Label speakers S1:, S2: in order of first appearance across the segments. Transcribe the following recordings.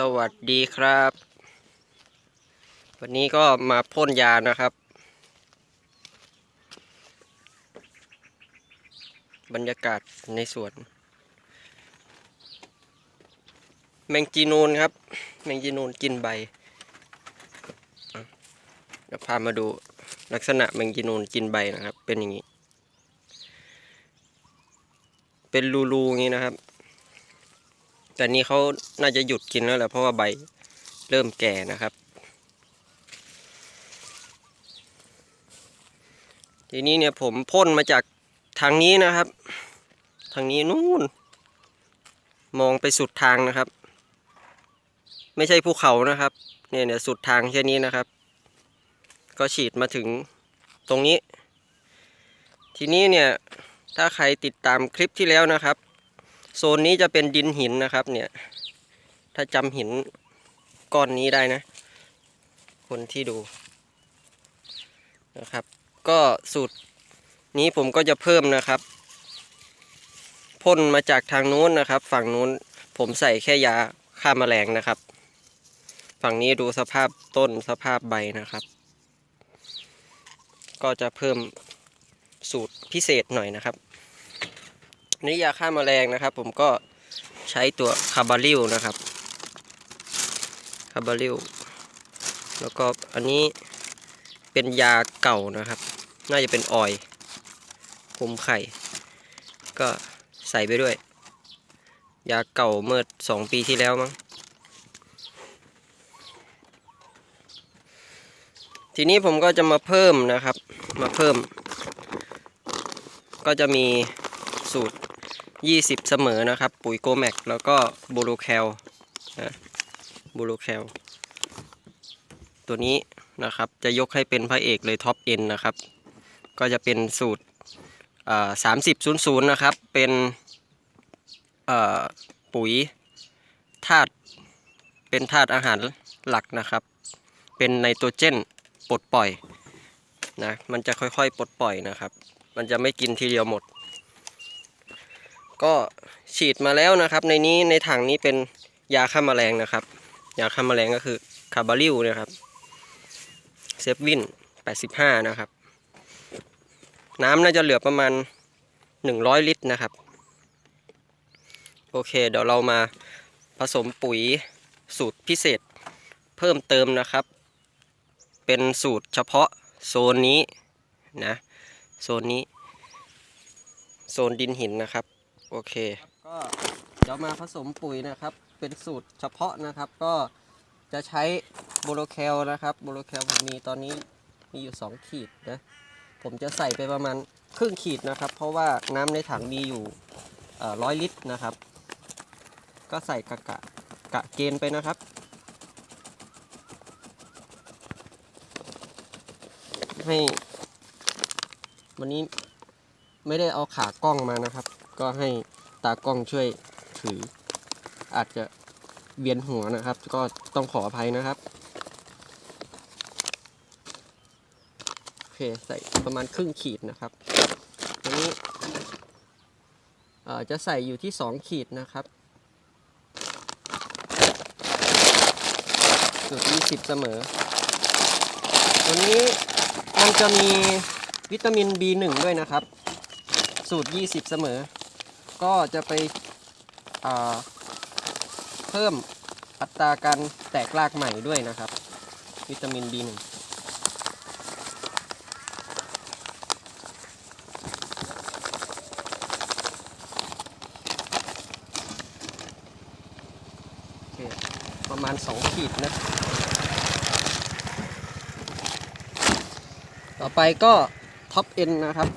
S1: สวัสดีครับ วันนี้ก็มาพ่นยานะครับ บรรยากาศในสวน แมงจีนูนครับ แมงจีนูนกินใบเดี๋ยวพามาดูลักษณะแมงจีนูนกินใบนะครับ เป็นอย่างนี้ เป็นรูๆอย่างนี้นะครับ แต่นี้เขาน่าจะหยุดกินแล้วแหละเพราะว่าใบเริ่มแก่นะครับ ทีนี้เนี่ยผมพ่นมาจากทางนี้นะครับ ทางนี้นู่น มองไปสุดทางนะครับ ไม่ใช่ภูเขานะครับ เนี่ยเนี่ยสุดทางแค่นี้นะครับ ก็ฉีดมาถึงตรงนี้ ทีนี้เนี่ยถ้าใครติดตามคลิปที่แล้วนะครับ โซนนี้จะเป็นดินหินนะครับเนี่ย ถ้าจำหินก้อนนี้ได้นะ คนที่ดูนะครับ ก็สูตรนี้ผมก็จะเพิ่มนะครับพ่นมาจากทางนู้นนะครับ ฝั่งนู้นผมใส่แค่ยาฆ่าแมลงนะครับ ฝั่งนี้ดูสภาพต้นสภาพใบนะครับ ก็จะเพิ่มสูตรพิเศษหน่อยนะครับ นี่ยาฆ่าแมลงนะครับ ผมก็ใช้ตัวคาบาริลนะครับคาบาริลแล้วก็อันนี้เป็นยาเก่านะครับ น่าจะเป็นออยคุมไข่ ก็ใส่ไปด้วย ยาเก่าเมื่อสองปีที่แล้วมั้งทีนี้ผมก็จะมาเพิ่มนะครับ มาเพิ่ม ก็จะมีสูตร 20 เสมอนะครับ ปุ๋ยโกแมกแล้วก็บูโรแคลนะบูโรแคลตัวนี้นะครับจะยกให้เป็นพระเอกเลยท็อปเอ็นนะครับ ก็จะเป็นสูตรสามสิบศูนย์ศูนย์นะครับ เป็นปุ๋ยธาตุเป็นธาตุอาหารหลักนะครับ เป็นไนโตรเจนปลดปล่อยนะมันจะค่อยๆ ปลดปล่อยนะครับ มันจะไม่กินทีเดียวหมด ก็ฉีดมาแล้วนะครับ ในนี้ในถังนี้เป็นยาฆ่าแมลงนะครับ ยาฆ่าแมลงก็คือคาร์บาริลนะครับเซฟวิน85 นะครับ น้ำน่าจะเหลือประมาณ 100 ลิตรนะครับ โอเค เดี๋ยวเรามาผสมปุ๋ยสูตรพิเศษเพิ่มเติมนะครับ เป็นสูตรเฉพาะโซนนี้นะ โซนนี้ โซนดินหินนะครับ โอเค ก็เดี๋ยวมาผสมปุ๋ยนะครับ เป็นสูตรเฉพาะนะครับ ก็จะใช้โบโลแคลนะครับโบโลแคลผมมีตอนนี้มีอยู่ 2 ขีดนะ ผมจะใส่ไปประมาณครึ่งขีดนะครับ เพราะว่าน้ำในถังมีอยู่ร้อยลิตรนะครับ ก็ใส่กะกะกะเกณฑ์ไปนะครับให้วันนี้ไม่ได้เอาขากล้องมานะครับ ก็ให้ตากล้องช่วยถือ อาจจะเวียนหัวนะครับ ก็ต้องขออภัยนะครับโอเคใส่ประมาณครึ่งขีดนะครับอันนี้จะใส่อยู่ที่ 2 ขีดนะครับสูตร20 เสมอ ตัวนี้มันจะมีวิตามิน B1 ด้วยนะครับ สูตร 20 เสมอ ก็จะไปเพิ่มอัตราการแตกรากใหม่ด้วยนะครับ วิตามิน B1 โอเคประมาณ 2 ขีดนะ ต่อไปก็ท็อปเอ็นนะครับ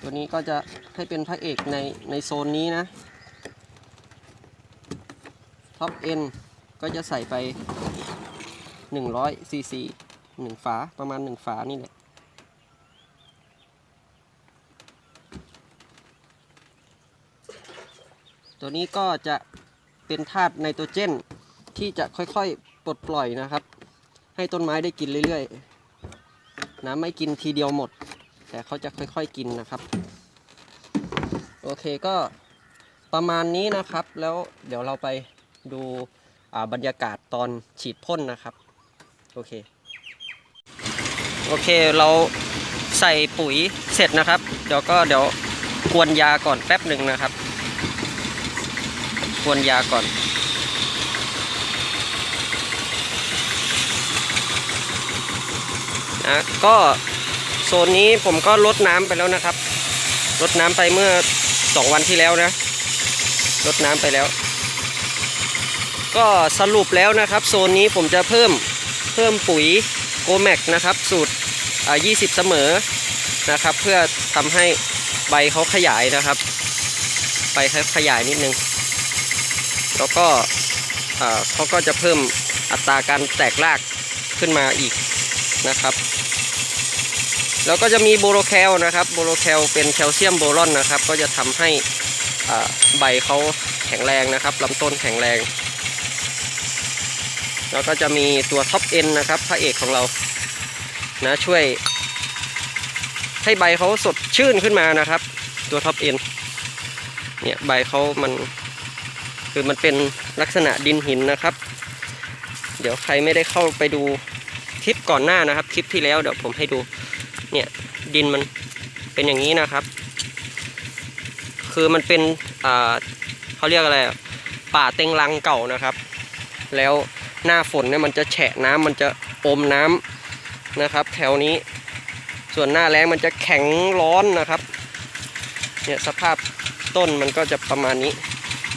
S1: ตัวนี้ก็จะ ให้เป็นพระเอกในในโซนนี้นะท็อปเอ็นก็จะใส่ไป 100ซีซีหนึ่งฝาประมาณ 1 ฝานี่แหละตัวนี้ก็จะเป็นธาตุไนโตรเจนที่จะค่อยๆปลดปล่อยนะครับ ให้ต้นไม้ได้กินเรื่อยๆน้ำไม่กินทีเดียวหมด แต่เขาจะค่อยๆกินนะครับ โอเคก็ประมาณนี้นะครับ แล้วเดี๋ยวเราไปดูบรรยากาศตอนฉีดพ่นนะครับ โอเค โอเคเราใส่ปุ๋ยเสร็จนะครับ เดี๋ยวก็เดี๋ยวกวนยาก่อนแป๊บหนึ่งนะครับ กวนยาก่อนนะก็โซนนี้ผมก็ลดน้ำไปแล้วนะครับ ลดน้ำไปเมื่อ สองวันที่แล้วนะลดน้ำไปแล้ว ก็สรุปแล้วนะครับ โซนนี้ผมจะเพิ่มเพิ่มปุ๋ยโกแม็กนะครับ สูตรอ่า20 เสมอนะครับ เพื่อทำให้ใบเขาขยายนะครับใบเขาขยายนิดนึง แล้วก็เขาก็จะเพิ่มอัตราการแตกรากขึ้นมาอีกนะครับ แล้วก็จะมีโบโรแคลนะครับโบโรแคลเป็นแคลเซียมโบรอนนะครับ ก็จะทำให้ใบเขาแข็งแรงนะครับลำต้นแข็งแรง แล้วก็จะมีตัวท็อปเอ็นนะครับพระเอกของเรานะช่วย ให้ใบเขาสดชื่นขึ้นมานะครับ ตัวท็อปเอ็นเนี่ยใบเขามันคือมันเป็นลักษณะดินหินนะครับ เดี๋ยวใครไม่ได้เข้าไปดูคลิปก่อนหน้านะครับ คลิปที่แล้วเดี๋ยวผมให้ดู เนี่ยดินมันเป็นอย่างนี้นะครับ คือมันเป็นอ่าเขาเรียกอะไรป่าเต็งรังเก่านะครับ แล้วหน้าฝนเนี่ยมันจะแฉะน้ำมันจะอมน้ำนะครับ แถวนี้ส่วนหน้าแล้งมันจะแข็งร้อนนะครับเนี่ยสภาพต้นมันก็จะประมาณนี้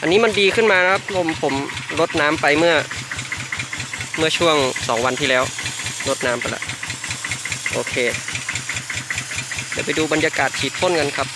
S1: อันนี้มันดีขึ้นมานะครับผมผมลดน้ำไปเมื่อ เมื่อช่วงสองวันที่แล้วลดน้ำไปล้วโอเค ไปดูบรรยากาศฉีดพ่นกันครับ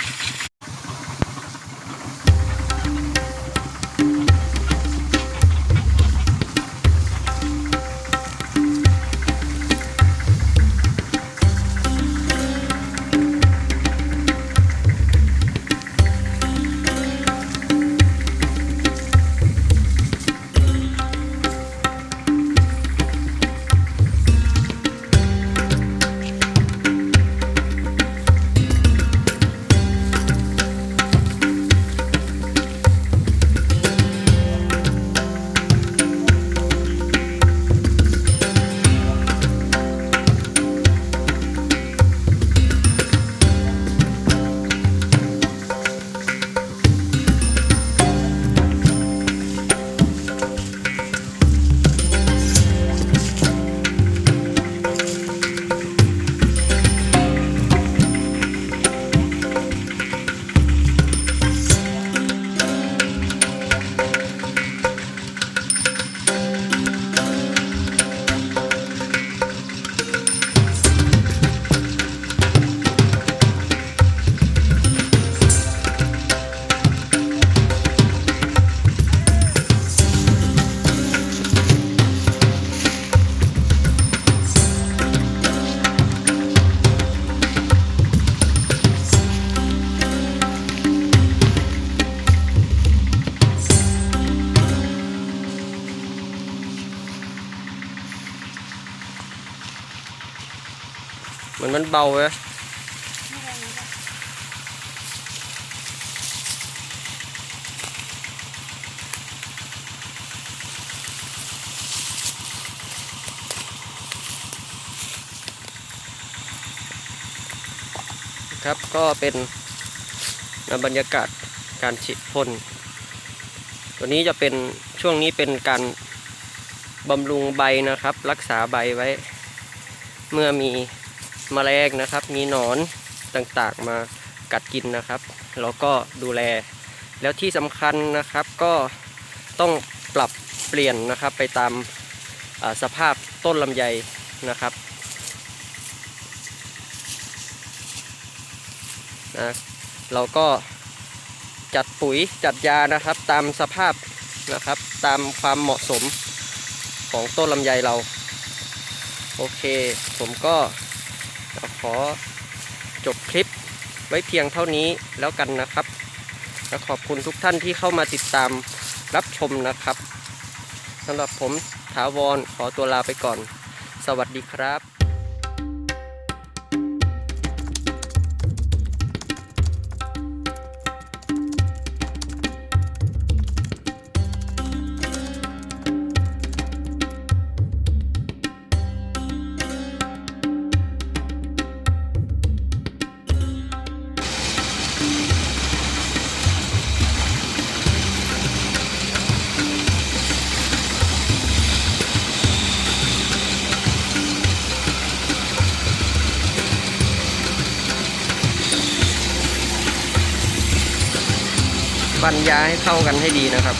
S1: มือนมันเบาเลยครับก็เป็นบรรยากาศการฉีดพ่นตัวนี้จะเป็นช่วงนี้เป็นการบำรุงใบนะครับ รักษาใบไว้ เมื่อมี มแมลงนะครับ มีหนอนต่างๆมากัดกินนะครับเราก็ดูแล แล้วที่สำคัญนะครับก็ต้องปรับเปลี่ยนนะครับไปตามสภาพต้นลำไยนะครับนะเราก็จัดปุ๋ยจัดยานะครับ ตามสภาพนะครับ ตามความเหมาะสมของต้นลำไยเรา โอเค ผมก็ ขอจบคลิปไว้เพียงเท่านี้แล้วกันนะครับ และขอบคุณทุกท่านที่เข้ามาติดตามรับชมนะครับสำหรับผมถาวรขอตัวลาไปก่อน สวัสดีครับ นยาให้เข้ากันให้ดีนะครับ